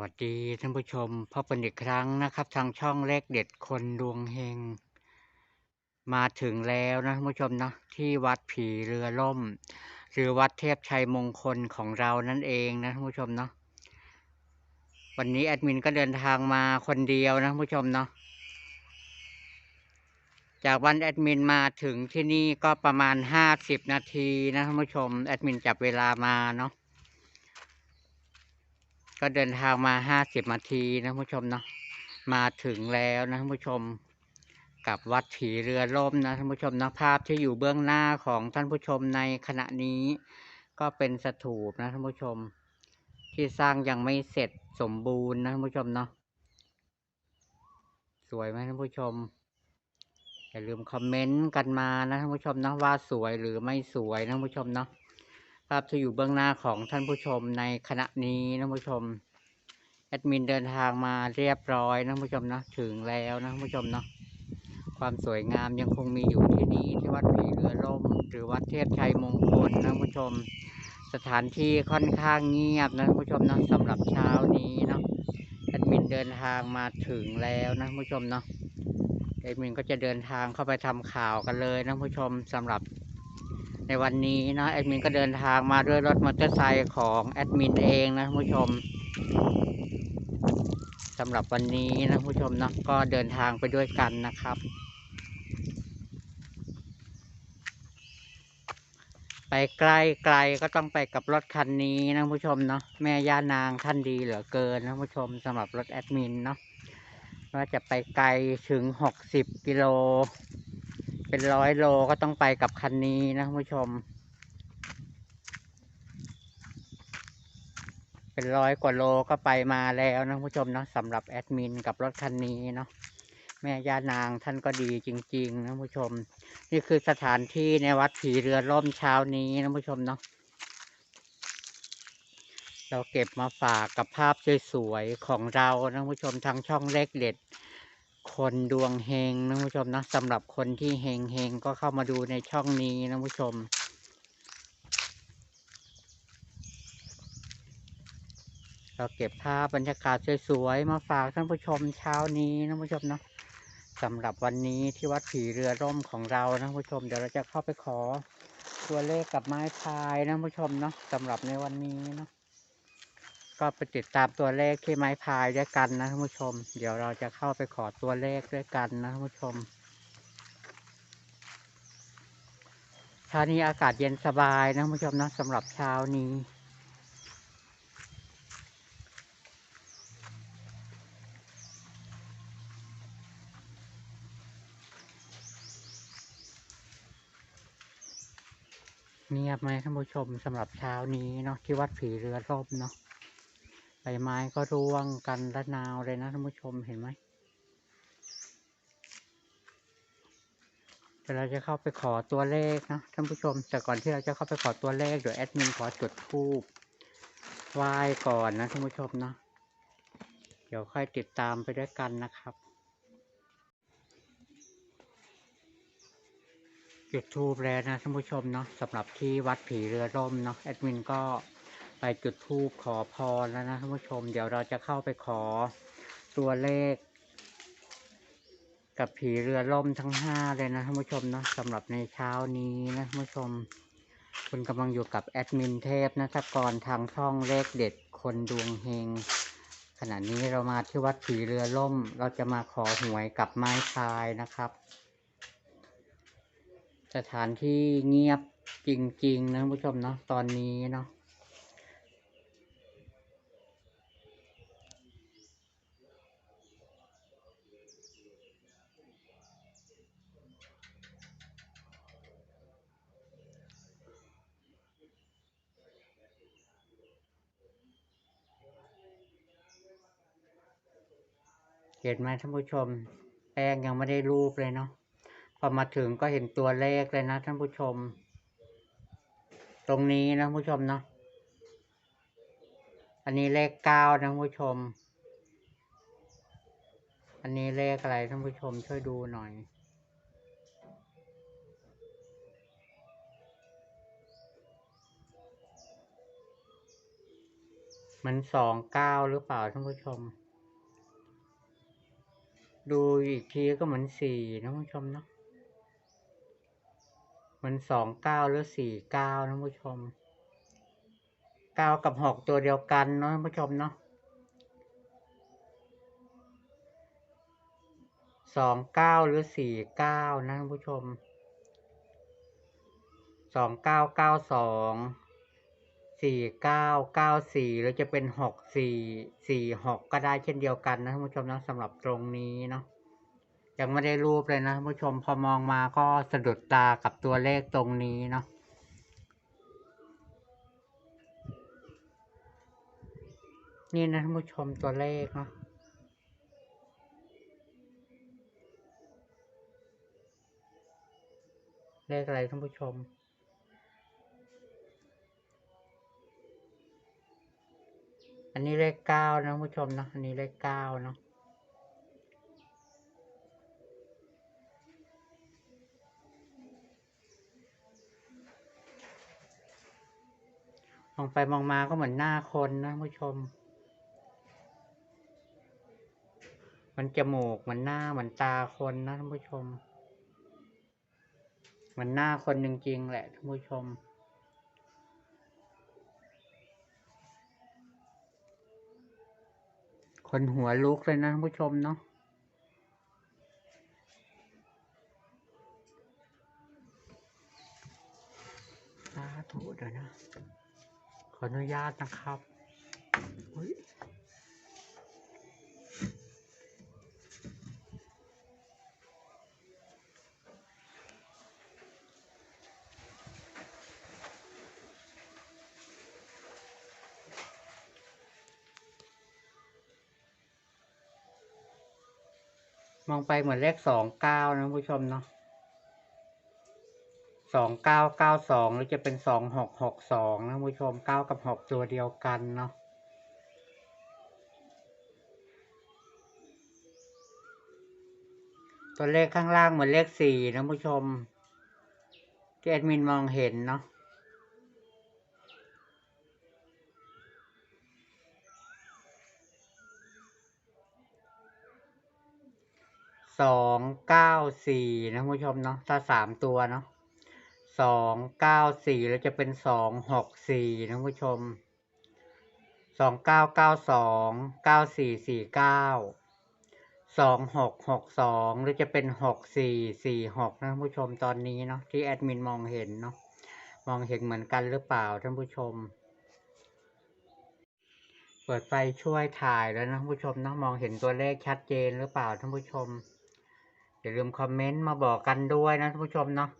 สวัสดีท่านผู้ชมพบกันอีกครั้งนะครับ ทางช่องเลขเด็ดคนดวงเฮง มาถึงแล้วนะท่านผู้ชมนะที่วัดผีเรือล่ม หรือวัดเทพชัยมงคลของเรานั่นเองนะท่านผู้ชมเนาะวันนี้แอดมินก็เดินทางมาคนเดียวนะท่านผู้ชมเนาะจากวันแอดมินมาถึงที่นี่ก็ประมาณห้าสิบนาทีนะท่านผู้ชมแอดมินจับเวลามาเนาะ ก็เดินทางมาห้าสิบนาทีนะผู้ชมเนาะมาถึงแล้วนะท่านผู้ชมกับวัดผีเรือล่มนะท่านผู้ชมนะภาพที่อยู่เบื้องหน้าของท่านผู้ชมในขณะนี้ ก็เป็นสถูปนะท่านผู้ชม ที่สร้างยังไม่เสร็จสมบูรณ์นะท่านผู้ชมเนาะสวยไหมท่านผู้ชมอย่าลืมคอมเมนต์กันมานะท่านผู้ชมเนาะว่าสวยหรือไม่สวยนะท่านผู้ชมเนาะ ภาพที่อยู่เบื้องหน้าของท่านผู้ชมในขณะนี้นะท่านผู้ชมแอดมินเดินทางมาเรียบร้อยนะท่านผู้ชมนะถึงแล้วนะท่านผู้ชมเนาะความสวยงามยังคงมีอยู่ที่นี่ที่วัดผีเรือล่มหรือวัดเทพชัยมงคลนะท่านผู้ชม สถานที่ค่อนข้างเงียบนะท่านผู้ชมนะสำหรับเช้านี้เนาะแอดมินเดินทางมาถึงแล้วนะท่านผู้ชมเนาะแอดมินก็จะเดินทางเข้าไปทำข่าวกันเลยนะท่านผู้ชมสำหรับ ในวันนี้นะแอดมินก็เดินทางมาด้วยรถมอเตอร์ไซค์ของแอดมินเองนะท่านผู้ชมสำหรับวันนี้นะท่านผู้ชมเนาะก็เดินทางไปด้วยกันนะครับ ไปใกล้ไกลก็ต้องไปกับรถคันนี้นะท่านผู้ชมเนาะแม่ย่านางท่านดีเหลือเกินนะท่านผู้ชมสำหรับรถแอดมินเนาะว่าจะไปไกลถึงหกสิบกิโล เป็นร้อยโลก็ต้องไปกับคันนี้นะคุณผู้ชม เป็นร้อยกว่าโลก็ไปมาแล้วนะคุณผู้ชมเนาะสำหรับแอดมินกับรถคันนี้เนาะแม่ย่านางท่านก็ดีจริง ๆ นะคุณผู้ชม นี่คือสถานที่ในวัดผีเรือล่มเช้านี้นะคุณผู้ชมเนาะเราเก็บมาฝากกับภาพสวยๆของเรานะคุณผู้ชมทางช่องเลขเด็ด คนดวงเฮงนะผู้ชมนะสำหรับคนที่เฮงเฮงก็เข้ามาดูในช่องนี้นะผู้ชม เราเก็บภาพบรรยากาศสวยๆมาฝากท่านผู้ชมเช้านี้นะผู้ชมนะสำหรับวันนี้ที่วัดผีเรือร่มของเรานะผู้ชมเดี๋ยวเราจะเข้าไปขอตัวเลขกับไม้พายนะผู้ชมเนาะสำหรับในวันนี้เนาะ ก็ไปติดตามตัวเลขที่ไม้พายด้วยกันนะท่านผู้ชม เดี๋ยวเราจะเข้าไปขอตัวเลขด้วยกันนะท่านผู้ชมเช้านี้อากาศเย็นสบายนะท่านผู้ชมนะสำหรับเช้านี้เงียบไหมท่านผู้ชมสำหรับเช้านี้เนาะที่วัดผีเรือร่มเนาะ บไม้ก็ร่วงกันระนาวเลยนะท่านผู้ชมเห็นไหมเดี๋ยวเราจะเข้าไปขอตัวเลขนะท่านผู้ชม แต่ก่อนที่เราจะเข้าไปขอตัวเลขเดี๋ยวแอดมินขอจุดธูปไหว้ก่อนนะท่านผู้ชมเนาะเดี๋ยวค่อยติดตามไปด้วยกันนะครับจุดทูบแล้วนะท่านผู้ชมเนาะสำหรับที่วัดผีเรือร่มเนาะแอดมินก็ ไปจุดธูปขอพรแล้วนะท่านผู้ชม เดี๋ยวเราจะเข้าไปขอตัวเลข กับผีเรือล่มทั้งห้าเลยนะท่านผู้ชมเนาะสำหรับในเช้านี้นะท่านผู้ชม คุณกำลังอยู่กับแอดมินเทพนะทกรทางช่องเลขเด็ดคนดวงเฮงขณะนี้เรามาที่วัดผีเรือล่ม เราจะมาขอหวยกับไม้พายนะครับ สถานที่เงียบจริงๆนะท่านผู้ชมเนาะตอนนี้เนาะ เห็นไหมท่านผู้ชม แป้งยังไม่ได้รูปเลยเนาะพอมาถึงก็เห็นตัวเลขเลยนะท่านผู้ชม ตรงนี้นะผู้ชมเนาะอันนี้เลขเก้านะผู้ชม อันนี้เลขอะไรท่านผู้ชมช่วยดูหน่อยมันสองเก้าหรือเปล่าท่านผู้ชม ดูอีกทีก็เหมือนสี่นะผู้ชมเนาะมันสองเก้าหรือสี่เก้าท่านผู้ชมเก้ากับหกตัวเดียวกันเนาะผู้ชมเนาะสองเก้าหรือสี่เก้านะผู้ชมสองเก้าเก้าสอง สี่เก้าเก้าสี่หรือจะเป็นหกสี่สี่หกก็ได้เช่นเดียวกันนะท่านผู้ชมนะสำหรับตรงนี้เนาะยังไม่ได้รูปเลยนะท่านผู้ชมพอมองมาก็สะดุดตากับตัวเลขตรงนี้เนาะนี่นะท่านผู้ชมตัวเลขเนาะเลขอะไรท่านผู้ชม อันนี้เลขเก้านะผู้ชมนะอันนี้เลขเก้าเนาะมองไปมองมาก็เหมือนหน้าคนนะผู้ชม มันจมูกเหมือนหน้าเหมือนตาคนนะท่านผู้ชม เหมือนหน้าคนจริงๆแหละท่านผู้ชม คนหัวลุกเลยนะท่านผู้ชมเนาะสาธุเดี๋ยวนะ ขออนุญาตนะครับ มองไปเหมือนเลขสองเก้านะผู้ชมเนาะสองเก้าเก้าสองหรือจะเป็นสองหกหกสองนะผู้ชมเก้ากับหกตัวเดียวกันเนาะตัวเลขข้างล่างเหมือนเลขสี่นะผู้ชมที่แอดมินมองเห็นเนาะ สองเก้าสี่นะท่านผู้ชมเนาะถ้าสามตัวเนาะสองเก้าสี่แล้วจะเป็นสองหกสี่นะท่านผู้ชมสองเก้าเก้าสองเก้าสี่สี่เก้าสองหกหกสองหรือจะเป็นหกสี่สี่หกนะท่านผู้ชมตอนนี้เนาะที่แอดมินมองเห็นเนาะมองเห็นเหมือนกันหรือเปล่าท่านผู้ชม เปิดไฟช่วยถ่ายแล้วนะท่านผู้ชมเนาะมองเห็นตัวเลขชัดเจนหรือเปล่าท่านผู้ชม อย่าลืมคอมเมนต์มาบอกกันด้วยนะท่านผู้ชมเนาะ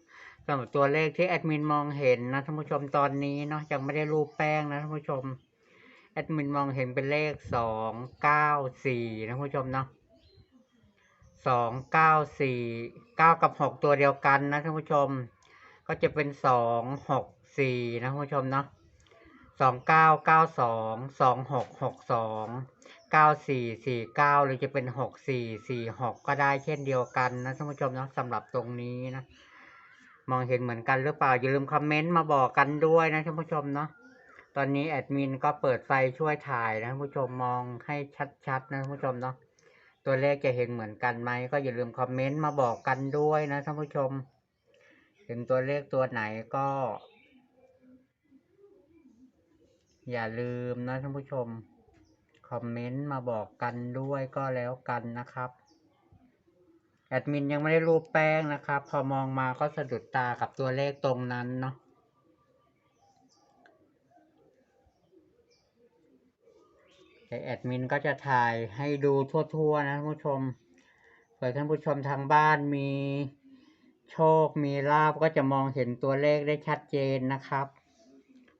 สำหรับตัวเลขที่แอดมินมองเห็นนะท่านผู้ชมตอนนี้เนาะยังไม่ได้รูปแป้งนะท่านผู้ชมแอดมินมองเห็นเป็นเลขสองเก้าสี่นะท่านผู้ชมเนาะสองเก้าสี่เก้ากับหกตัวเดียวกันนะท่านผู้ชม ก็จะเป็นสองหกสี่นะท่านผู้ชมเนาะสองเก้าเก้าสองสองหกหกสอง เก้าสี่สี่เก้าหรือจะเป็นหกสี่สี่หกก็ได้เช่นเดียวกันนะท่านผู้ชมเนาะสำหรับตรงนี้นะ มองเห็นเหมือนกันหรือเปล่า อย่าลืมคอมเมนต์มาบอกกันด้วยนะท่านผู้ชมเนาะตอนนี้แอดมินก็เปิดไฟช่วยถ่ายนะท่านผู้ชมมองให้ชัดๆนะท่านผู้ชมเนาะตัวเลขจะเห็นเหมือนกันไหมก็อย่าลืมคอมเมนต์มาบอกกันด้วยนะท่านผู้ชม เห็นตัวเลขตัวไหนก็ อย่าลืมนะท่านผู้ชม คอมเมนต์มาบอกกันด้วยก็แล้วกันนะครับแอดมินยังไม่ได้รูปแป้งนะครับ พอมองมาก็สะดุดตากับตัวเลขตรงนั้นเนาะแต่แอดมินก็จะถ่ายให้ดูทั่วๆนะท่านผู้ชมเผื่อท่านผู้ชมทางบ้านมีโชคมีลาบก็จะมองเห็นตัวเลขได้ชัดเจนนะครับ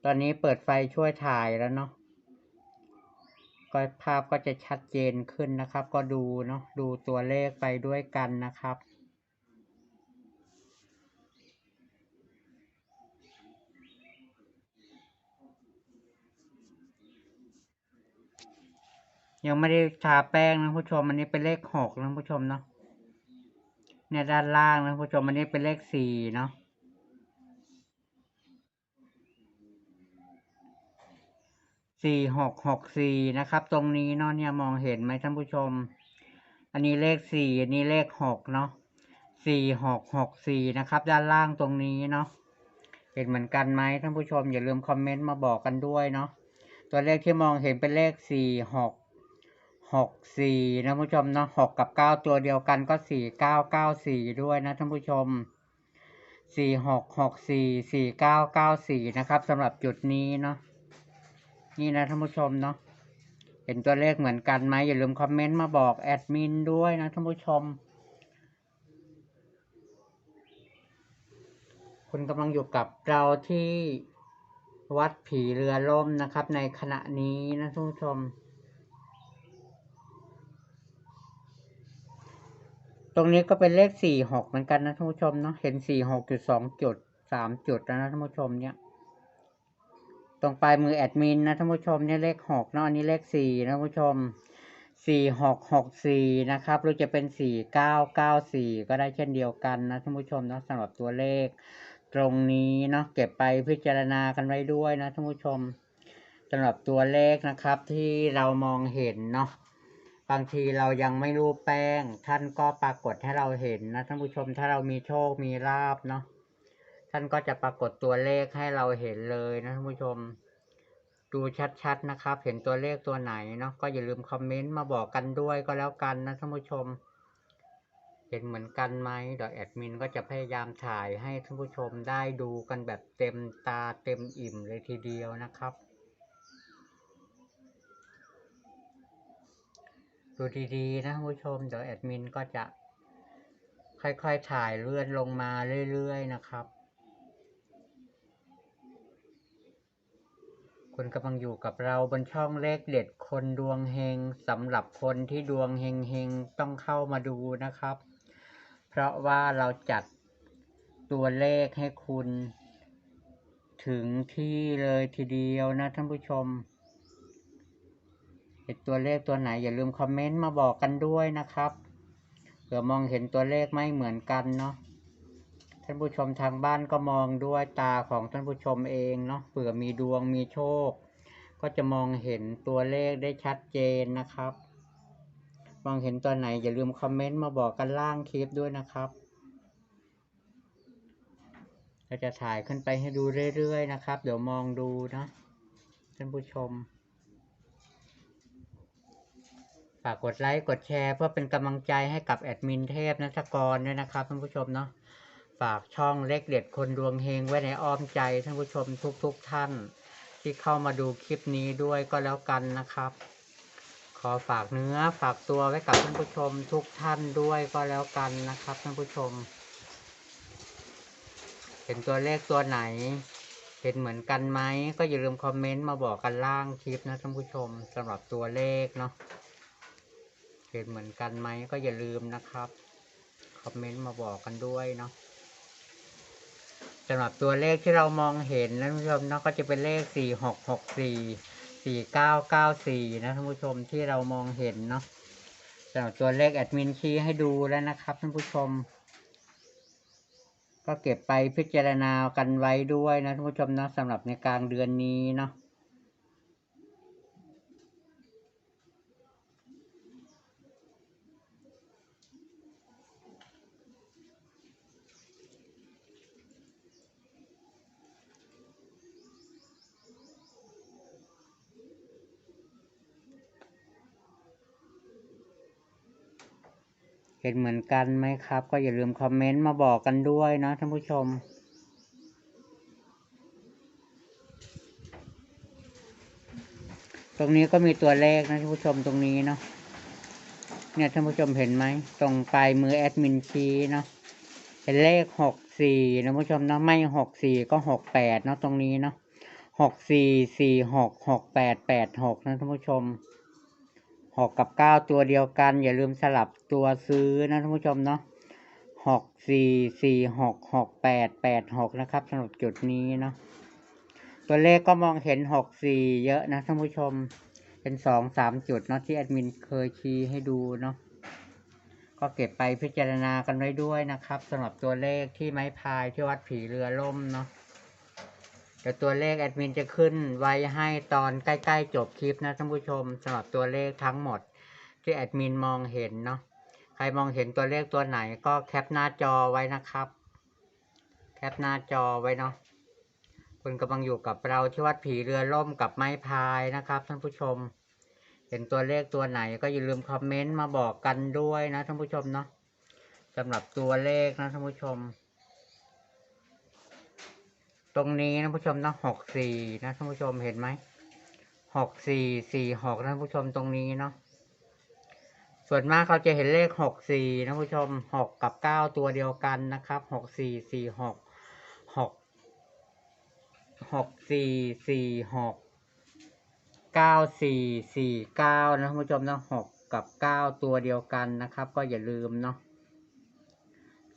ตอนนี้เปิดไฟช่วยถ่ายแล้วเนาะ ก็ภาพก็จะชัดเจนขึ้นนะครับ ก็ดูเนาะดูตัวเลขไปด้วยกันนะครับยังไม่ได้ทาแป้งนะผู้ชมอันนี้เป็นเลขหกนะผู้ชมเนาะเนี่ยด้านล่างนะผู้ชมอันนี้เป็นเลขสี่เนาะ สี่หกหกสี่นะครับ ตรงนี้เนาะเนี่ยมองเห็นไหมท่านผู้ชม อันนี้เลขสี่อันนี้เลขหกเนาะสี่หกหกสี่นะครับ ด้านล่างตรงนี้เนาะเห็นเหมือนกันไหมท่านผู้ชม อย่าลืมคอมเมนต์มาบอกกันด้วยเนาะตัวเลขที่มองเห็นเป็นเลขสี่หกหกสี่นะท่านผู้ชมเนาะหกกับเก้าตัวเดียวกันก็สี่เก้าเก้าสี่ด้วยนะท่านผู้ชมสี่หกหกสี่สี่เก้าเก้าสี่นะครับสำหรับจุดนี้เนาะ นี่นะท่านผู้ชมเนาะเห็นตัวเลขเหมือนกันไหมอย่าลืมคอมเมนต์มาบอกแอดมินด้วยนะท่านผู้ชม คุณกำลังอยู่กับเราที่วัดผีเรือล่มนะครับ ในขณะนี้นะท่านผู้ชมตรงนี้ก็เป็นเลขสี่หกเหมือนกันนะท่านผู้ชมเนาะ เห็นสี่หกจุดสองจุดสามจุดแล้วนะท่านผู้ชมเนี่ย ตรงปลายมือแอดมินนะท่านผู้ชมเนี่ยเลขหกเนาะอันนี้เลขสี่นะท่านผู้ชมสี่หกหกสี่นะครับหรือจะเป็นสี่เก้าเก้าสี่ก็ได้เช่นเดียวกันนะท่านผู้ชมเนาะสำหรับตัวเลข ตรงนี้เนาะเก็บไปพิจารณากันไว้ด้วยนะท่านผู้ชมสำหรับตัวเลขนะครับที่เรามองเห็นเนาะบางทีเรายังไม่รู้แป้ง ท่านก็ปรากฏให้เราเห็นนะท่านผู้ชมถ้าเรามีโชคมีลาบเนาะ ท่านก็จะปรากฏตัวเลขให้เราเห็นเลยนะท่านผู้ชม ดูชัดๆนะครับ เห็นตัวเลขตัวไหนเนาะก็อย่าลืมคอมเมนต์มาบอกกันด้วยก็แล้วกันนะท่านผู้ชม เห็นเหมือนกันไหมเดี๋ยวแอดมินก็จะพยายามถ่ายให้ท่านผู้ชมได้ดูกันแบบเต็มตาเต็มอิ่มเลยทีเดียวนะครับดูดีๆนะท่านผู้ชม เดี๋ยวแอดมินก็จะค่อยๆถ่ายเลื่อนลงมาเรื่อยๆนะครับ คุณกำลังอยู่กับเราบนช่องเลขเด็ดคนดวงเฮงสำหรับคนที่ดวงเฮงเฮงต้องเข้ามาดูนะครับ เพราะว่าเราจัดตัวเลขให้คุณ ถึงที่เลยทีเดียวนะท่านผู้ชมเห็นตัวเลขตัวไหนอย่าลืมคอมเมนต์มาบอกกันด้วยนะครับเผื่อมองเห็นตัวเลขไม่เหมือนกันเนาะ ท่านผู้ชมทางบ้านก็มองด้วยตาของท่านผู้ชมเองเนาะเผื่อมีดวงมีโชค ก็จะมองเห็นตัวเลขได้ชัดเจนนะครับ มองเห็นตัวไหนอย่าลืมคอมเมนต์มาบอกกันล่างคลิปด้วยนะครับเราจะถ่ายขึ้นไปให้ดูเรื่อยๆนะครับ เดี๋ยวมองดูนะท่านผู้ชม ฝากกดไลค์กดแชร์ เพื่อเป็นกำลังใจให้กับแอดมินเทพนัทกรด้วยนะครับท่านผู้ชมเนาะ ฝากช่องเล็กเด็ดคนดวงเฮงไว้ในอ้อมใจท่านผู้ชมทุกๆทท่าน ที่เข้ามาดูคลิปนี้ด้วยก็แล้วกันนะครับ ขอฝากเนื้อฝากตัวไว้กับท่านผู้ชมทุกท่านด้วยก็แล้วกันนะครับท่านผู้ชม เห็นตัวเลขตัวไหน เห็นเหมือนกันไหมก็อย่าลืมคอมเมนต์มาบอกกันล่างคลิปนะท่านผู้ชมสำหรับตัวเลขเนาะเห็นเหมือนกันไหมก็อย่าลืมนะครับ คอมเมนต์มาบอกกันด้วยเนาะ สำหรับตัวเลขที่เรามองเห็นนะท่านผู้ชมเนาะก็จะเป็นเลขสี่หกหกสี่สี่เก้าเก้าสี่นะท่านผู้ชมที่เรามองเห็นเนาะสำหรับตัวเลขแอดมินชี้ให้ดูแล้วนะครับท่านผู้ชม ก็เก็บไปพิจารณากันไว้ด้วยนะท่านผู้ชมเนาะสำหรับในกลางเดือนนี้เนาะ เห็นเหมือนกันไหมครับ ก็อย่าลืมคอมเมนต์มาบอกกันด้วยนะท่านผู้ชม ตรงนี้ก็มีตัวเลขนะท่านผู้ชมตรงนี้เนาะเนี่ยท่านผู้ชมเห็นไหมตรงปลายมือแอดมินชี้เนาะเป็นเลขหกสี่นะท่านผู้ชมเนาะไม่หกสี่ก็หกแปดเนาะตรงนี้เนาะหกสี่สี่หกหกแปดแปดหกนะท่านผู้ชม หกกับเก้าตัวเดียวกัน อย่าลืมสลับตัวซื้อนะท่านผู้ชมเนาะหกสี่สี่หกหกแปดแปดหกนะครับสำหรับจุดนี้เนาะตัวเลขก็มองเห็นหกสี่เยอะนะท่านผู้ชม เป็นสองสามจุดเนาะที่แอดมินเคยชี้ให้ดูเนาะก็เก็บไปพิจารณากันไว้ด้วยนะครับสำหรับตัวเลขที่ไม้พายที่วัดผีเรือล่มเนาะจะ ดี๋ยวตัวเลขแอดมินจะขึ้นไว้ให้ตอนใกล้ ๆ จบคลิปนะท่านผู้ชมสำหรับตัวเลขทั้งหมด ที่แอดมินมองเห็นเนาะใครมองเห็นตัวเลขตัวไหนก็แคปหน้าจอไว้นะครับ แคปหน้าจอไว้เนาะคุณกำลังอยู่กับเราที่วัดผีเรือล่มกับไม้พายนะครับท่านผู้ชม เห็นตัวเลขตัวไหนก็อย่าลืมคอมเมนต์มาบอกกันด้วยนะท่านผู้ชมเนาะสำหรับตัวเลขนะท่านผู้ชม ตรงนี้นะผู้ชมนะหกสี่นะท่านผู้ชมเห็นไหมหกสี่สี่หกนะท่านผู้ชมตรงนี้เนาะส่วนมากเขาจะเห็นเลขหกสี่นะผู้ชมหกกับเก้าตัวเดียวกันนะครับหกสี่สี่หกหกหกสี่สี่หกเก้าสี่สี่เก้านะท่านผู้ชมนะหกกับเก้าตัวเดียวกันนะครับ ก็อย่าลืมเนาะ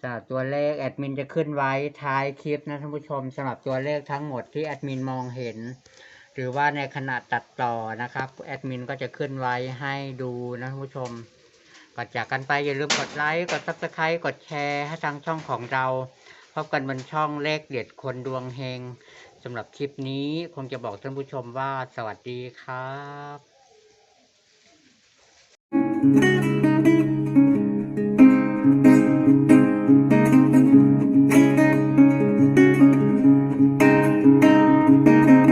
สำหรับตัวเลขแอดมินจะขึ้นไว้ท้ายคลิปนะท่านผู้ชมสำหรับตัวเลขทั้งหมดที่แอดมินมองเห็น หรือว่าในขณะตัดต่อนะครับแอดมินก็จะขึ้นไว้ให้ดูนะท่านผู้ชมก่อนจากกันไปอย่าลืมกดไลค์กดซับสไครต์กดแชร์ให้ทางช่องของเราพบกันบนช่องเลขเด็ดคนดวงเฮงสำหรับคลิปนี้คงจะบอกท่านผู้ชมว่าสวัสดีครับ